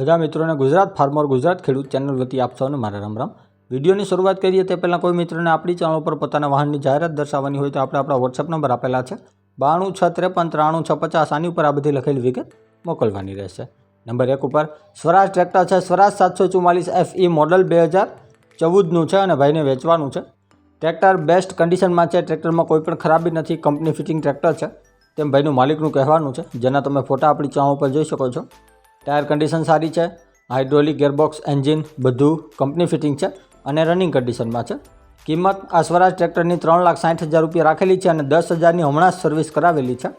બધા મિત્રોને ગુજરાત ફાર્મર ગુજરાત ખેડૂત ચેનલ વતી આપ સૌને મારા રામ રામ. વિડીયોની શરૂઆત કરીએ તે પહેલાં કોઈ મિત્રોને આપણી ચેનલ પર પોતાના વાહનની જાહેરાત દર્શાવવાની હોય તો આપણે આપણા વોટ્સઅપ નંબર આપેલા છે. બાણું છ ત્રેપન ત્રાણું છ પચાસ આની ઉપર આ બધી લખેલી વિગત મોકલવાની રહેશે. નંબર એક ઉપર, સ્વરાજ ટ્રેક્ટર છે, સ્વરાજ સાતસો ચુમ્માલીસ એફ ઈ મોડલ બે હજાર ચૌદનું છે અને ભાઈને વેચવાનું છે. ટ્રેક્ટર બેસ્ટ કન્ડિશનમાં છે, ટ્રેક્ટરમાં કોઈ પણ ખરાબી નથી, કંપની ફિટિંગ ટ્રેક્ટર છે. તેમ ભાઈનું માલિકનું કહેવાનું છે. જેના તમે ફોટા આપણી ચેનલ ઉપર જોઈ શકો છો. ટાયર કન્ડિશન સારી છે હાઇડ્રોલિક ગેરબોક્સ એન્જિન બધું કંપની ફિટિંગ છે અને રનિંગ કન્ડિશનમાં છે. કિંમત આ સ્વરાજ ટ્રેક્ટરની ત્રણ લાખ સાઠ હજાર રૂપિયા રાખેલી છે અને દસ હજારની હમણાં જ સર્વિસ કરાવેલી છે.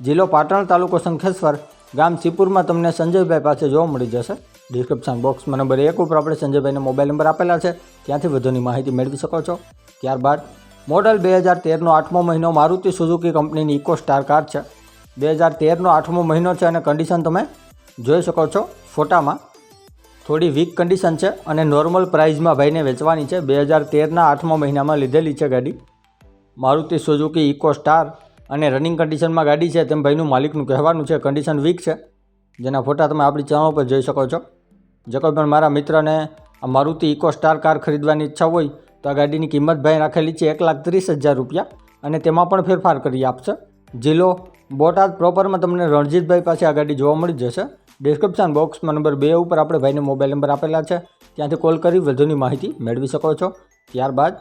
જિલ્લો પાટણ તાલુકો શંખેશ્વર, ગામ સિપુરમાં તમને સંજયભાઈ પાસે જોવા મળી જશે. ડિસ્ક્રિપ્શન બોક્સમાં નંબર એક ઉપર આપણે સંજયભાઈને મોબાઈલ નંબર આપેલા છે. ત્યાંથી વધુની માહિતી મેળવી શકો છો. ત્યારબાદ, મોડલ બે હજાર તેરનો આઠમો મહિનો મારુતિ સુઝુકી કંપનીની ઇકો સ્ટાર કાર છે. બે હજાર તેરનો આઠમો મહિનો છે અને કન્ડિશન તમે જોઈ શકો છો, ફોટામાં થોડી વીક કન્ડિશન છે અને નોર્મલ પ્રાઇઝમાં ભાઈને વેચવાની છે. બે હજાર તેરના આઠમા મહિનામાં લીધેલી છે ગાડી. મારુતિ સુઝુકી ઇકો સ્ટાર અને રનિંગ કન્ડિશનમાં ગાડી છે તેમ ભાઈનું માલિકનું કહેવાનું છે. કન્ડિશન વીક છે. જેના ફોટા તમે આપણી ચેનલ પર જોઈ શકો છો. જે કોઈ પણ મારા મિત્રને આ મારુતિ ઇકો સ્ટાર કાર ખરીદવાની ઈચ્છા હોય, તો આ ગાડીની કિંમત ભાઈ રાખેલી છે એક લાખ ત્રીસ હજાર રૂપિયા અને તેમાં પણ ફેરફાર કરી આપશે. જિલ્લો બોટાદ પ્રોપરમાં તમને રણજીતભાઈ પાસે આ ગાડી જોવા મળી જશે. ડિસ્ક્રિપ્શન બોક્સમાં નંબર બે ઉપર આપણે ભાઈને મોબાઈલ નંબર આપેલા છે. ત્યાંથી કોલ કરી વધુની માહિતી મેળવી શકો છો. ત્યારબાદ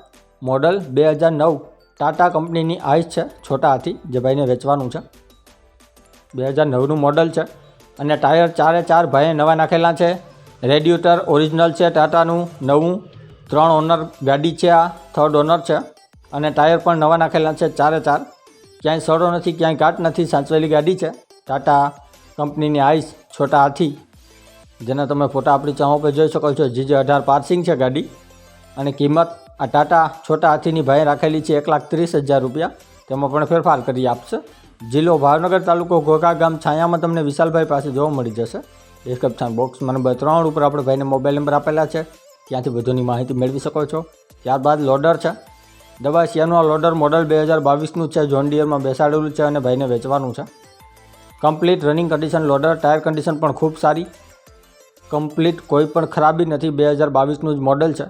મોડલ બે હજાર નવ ટાટા કંપનીની આઈસ છે, છોટા હાથી, જે ભાઈને વેચવાનું છે. બે હજાર નવનું મોડલ છે અને ટાયર ચારે ચાર ભાઈએ નવા નાખેલા છે. રેડ્યુટર ઓરિજિનલ છે ટાટાનું, નવું, ત્રણ ઓનર ગાડી છે આ થર્ડ ઓનર છે. અને ટાયર પણ નવા નાખેલા છે ચારે ચાર. ક્યાંય સડો નથી, ક્યાંય કાટ નથી, સાચવેલી ગાડી છે. ટાટા કંપનીની આઈસ છોટા હાથી, જેના તમે ફોટા આપણી ચાહો પર જોઈ શકો છો, જીજે અઢાર પાર્સિંગ છે ગાડી. અને કિંમત આ ટાટા છોટા હાથીની ભાઈ રાખેલી છે એક લાખ ત્રીસ હજાર રૂપિયા. તેમાં પણ ફેરફાર કરી આપશે. જિલ્લો ભાવનગર તાલુકો ઘોઘા ગામ છાયામાં તમને વિશાલભાઈ પાસે જોવા મળી જશે. ડિસ્ક્રિપ્શન બોક્સમાં નંબર ત્રણ ઉપર આપણે ભાઈને મોબાઈલ નંબર આપેલા છે. ત્યાંથી વધુની માહિતી મેળવી શકો છો. ત્યારબાદ લોડર છે. દવા સિયાનું આ લોડર મોડલ બે હજાર બાવીસનું છે જોન ડિયરમાં બેસાડેલું છે અને ભાઈને વેચવાનું છે. Complete running condition loader tyre condition પણ ખૂબ સારી. કમ્પ્લીટ કોઈ પણ ખરાબી નથી, બે હજાર બાવીસનું જ મોડલ છે.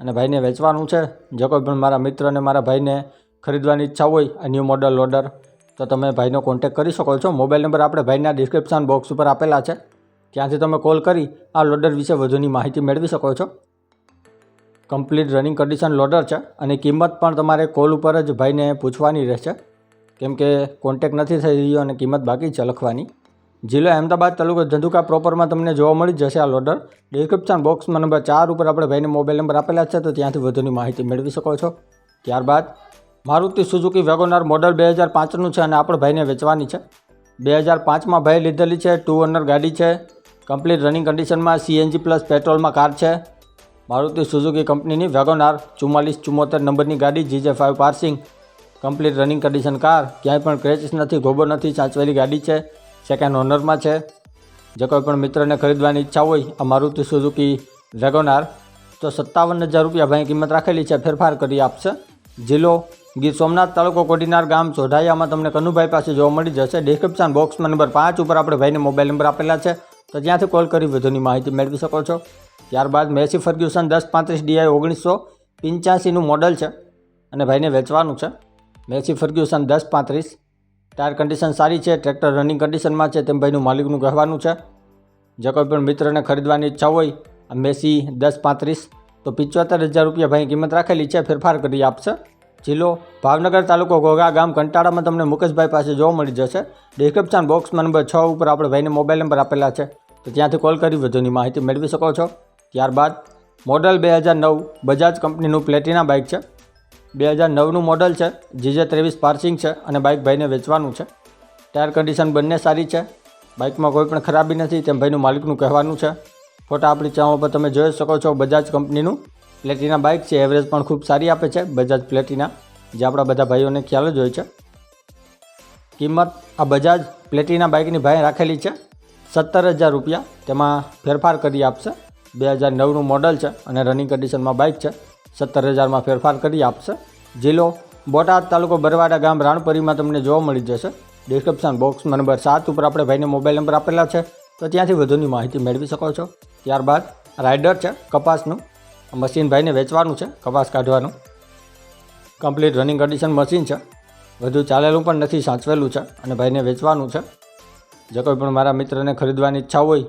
અને ભાઈને વેચવાનું છે. જે કોઈ પણ મારા મિત્ર અને મારા ભાઈને ખરીદવાની ઈચ્છા હોય, આ ન્યૂ મોડલ લોડર તો તમે ભાઈનો કોન્ટેક્ટ કરી શકો છો. મોબાઈલ નંબર આપણે ભાઈના ડિસ્ક્રિપ્શન બોક્સ ઉપર આપેલા છે. ત્યાંથી તમે કોલ કરી, આ લોડર વિશે વધુની માહિતી મેળવી શકો છો. કમ્પ્લીટ રનિંગ કન્ડિશન લોડર છે. અને કિંમત પણ તમારે કોલ ઉપર જ ભાઈને પૂછવાની રહેશે. કેમ કે કોન્ટેક નથી થઈ રહ્યો અને કિંમત બાકી છે લખવાની. જિલ્લો અહેમદાબાદ તાલુકો ધંધુકા પ્રોપરમાં તમને જોવા મળી જશે આ લોડર ડિસ્ક્રિપ્શન બોક્સમાં નંબર ચાર ઉપર આપણે ભાઈને મોબાઈલ નંબર આપેલા છે, તો ત્યાંથી વધુની માહિતી મેળવી શકો છો. ત્યારબાદ, મારુતિ સુઝુકી વેગોનાર મોડલ બે હજાર પાંચનું છે અને આપણે ભાઈને વેચવાની છે. બે હજાર પાંચમાં ભાઈ લીધેલી છે ટુ ઓનર ગાડી છે. કમ્પ્લીટ રનિંગ કન્ડિશનમાં સીએનજી પ્લસ પેટ્રોલમાં કાર છે. મારુતિ સુઝુકી કંપનીની વેગોનાર ચુમ્માલીસ ચુમ્મોતેર નંબરની ગાડી GJ five passing complete running condition car ક્યાંય પણ ક્રેચિસ નથી, ગોબર નથી, ચાંચવેલી ગાડી છે સેકન્ડ ઓનરમાં છે. જે કોઈ પણ મિત્રને ખરીદવાની ઈચ્છા હોય આ મારુતિ સુઝુકી રેગોનાર તો સત્તાવન હજાર રૂપિયા ભાઈ કિંમત રાખેલી છે, ફેરફાર કરી આપશે. જિલ્લો ગીર સોમનાથ તાલુકો કોડીનાર ગામ ચોઢાયામાં તમને કનુભાઈ પાસે જોવા મળી જશે. ડિસ્ક્રિપ્શન બોક્સમાં નંબર પાંચ ઉપર આપણે ભાઈને મોબાઈલ નંબર આપેલા છે. તો ત્યાંથી કોલ કરી વધુની માહિતી મેળવી શકો છો. ત્યારબાદ મેસી ફર્ગ્યુસન દસ પાંત્રીસ ડીઆઈ ઓગણીસો પંચ્યાસીનું મોડલ છે અને ભાઈને વેચવાનું છે. મેસી ફર્ગ્યુસન દસ પાંત્રીસ. ટાયર કન્ડિશન સારી છે, ટ્રેક્ટર રનિંગ કન્ડિશનમાં છે, તેમ ભાઈનું માલિકનું કહેવાનું છે. જે કોઈ પણ મિત્રને ખરીદવાની ઈચ્છા હોય, આ મેસી દસ પાંત્રીસ. તો પંચોતેર હજાર રૂપિયા ભાઈ કિંમત રાખેલી છે, ફેરફાર કરી આપશે. જિલ્લો ભાવનગર તાલુકો ઘોઘા ગામ, કંટાળામાં તમને મુકેશભાઈ પાસે જોવા મળી જશે. ડિસ્ક્રિપ્શન બોક્સમાં નંબર છ ઉપર આપણે ભાઈને મોબાઈલ નંબર આપેલા છે. તો ત્યાંથી કોલ કરી વધુની માહિતી મેળવી શકો છો. ત્યારબાદ મોડલ બે હજાર નવ બજાજ કંપનીનું પ્લેટિના બાઇક છે. બે હજાર નવનું મોડલ છે, જીજે ત્રેવીસ પાર્સિંગ છે અને બાઇક ભાઈને વેચવાનું છે. ટાયર કન્ડિશન બંને સારી છે, બાઇકમાં કોઈ પણ ખરાબી નથી, તેમ ભાઈનું માલિકનું કહેવાનું છે. ફોટા આપણી ચેનલ પર તમે જોઈ શકો છો, બજાજ કંપનીનું. પ્લેટિના બાઇક છે, એવરેજ પણ ખૂબ સારી આપે છે, બજાજ પ્લેટિના, જે આપણા બધા ભાઈઓને ખ્યાલ જ હોય છે. કિંમત, આ બજાજ પ્લેટિના બાઇકની ભાઈ રાખેલી છે, સત્તર હજાર રૂપિયા. તેમાં ફેરફાર કરી આપશે. બે હજાર નવનું મોડલ છે અને રનિંગ કન્ડિશનમાં બાઇક છે. સત્તર હજારમાં ફેરફાર કરી આપશે. જિલ્લો બોટાદ તાલુકો બરવાડા ગામ રાણપરીમાં તમને જોવા મળી જશે. ડિસ્ક્રિપ્શન બોક્સમાં નંબર સાત ઉપર આપણે ભાઈને મોબાઈલ નંબર આપેલા છે. તો ત્યાંથી વધુની માહિતી મેળવી શકો છો. ત્યારબાદ રાઇડર છે, કપાસનું. મશીન ભાઈને વેચવાનું છે, કપાસ કાઢવાનું. કમ્પ્લીટ રનિંગ કન્ડિશન મશીન છે. વધુ ચાલેલું પણ નથી, સાચવેલું છે અને ભાઈને વેચવાનું છે. જે કોઈ પણ મારા મિત્રને ખરીદવાની ઈચ્છા હોય,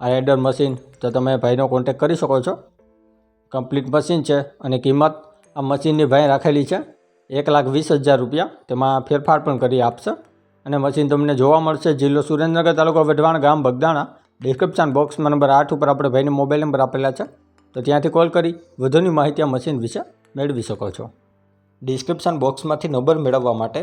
આ રાઇડર મશીન તો તમે ભાઈનો કોન્ટેક કરી શકો છો. કમ્પ્લીટ મશીન છે અને કિંમત આ મશીનની ભાઈ રાખેલી છે એક લાખ વીસ હજાર રૂપિયા. તેમાં ફેરફાર પણ કરી આપશે. અને મશીન તમને જોવા મળશે જિલ્લો સુરેન્દ્રનગર તાલુકો વઢવાણ ગામ બગદાણા. ડિસ્ક્રિપ્શન બોક્સમાં નંબર આઠ ઉપર આપણે ભાઈને મોબાઈલ નંબર આપેલા છે. તો ત્યાંથી કોલ કરી, વધુની માહિતી આ મશીન વિશે મેળવી શકો છો. ડિસ્ક્રિપ્શન બોક્સમાંથી નંબર મેળવવા માટે